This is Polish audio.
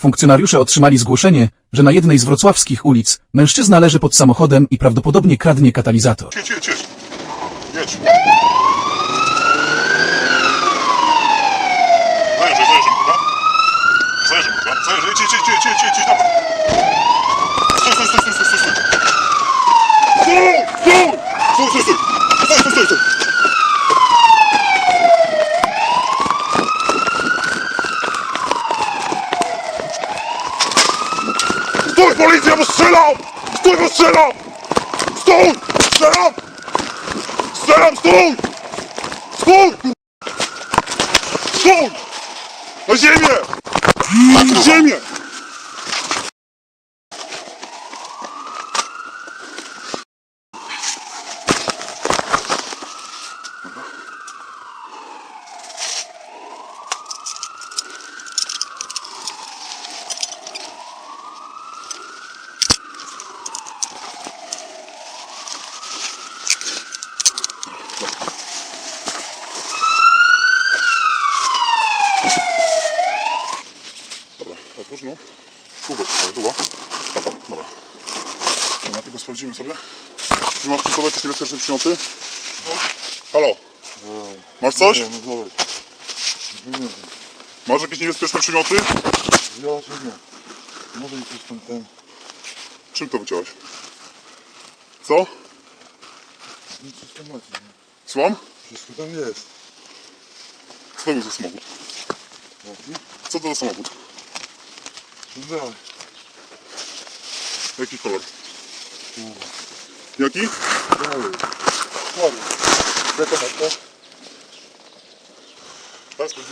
Funkcjonariusze otrzymali zgłoszenie, że na jednej z wrocławskich ulic mężczyzna leży pod samochodem i prawdopodobnie kradnie katalizator. Jedź, jedź, jedź. Zajeżdżaj, zajeżdżaj, kurwa. Zajeżdżaj, kurwa. Zajeżdżaj, jedź, jedź, jedź, jedź, jedź, jedź, jedź, dawaj. Stój, stój, stój, stój, stój, stój, stój. Stój, stój! Stój, stój, stój. Stój, stój, stój, stój. Stój, policja, bo strzelam! Stój, bo strzelam! Stój! Strzelam! Strzelam, stój! Stój! Stój! Na ziemię! Na ziemię! Otwórz no. Kubek, tuba. Dobra. Dobra, tylko sprawdzimy sobie. Czy masz przy sobie jakieś niebezpieczne przymioty? Halo? Masz coś? No. Masz jakieś niebezpieczne przymioty? Ja nie. Może coś tam ten. Czym to wyciąłeś? Co? No coś tam macie. Słucham? Wszystko tam jest. Co to był za samochód? Co to za samochód? Да. Який колор? Який? Правильно. Де команда? Паспорт.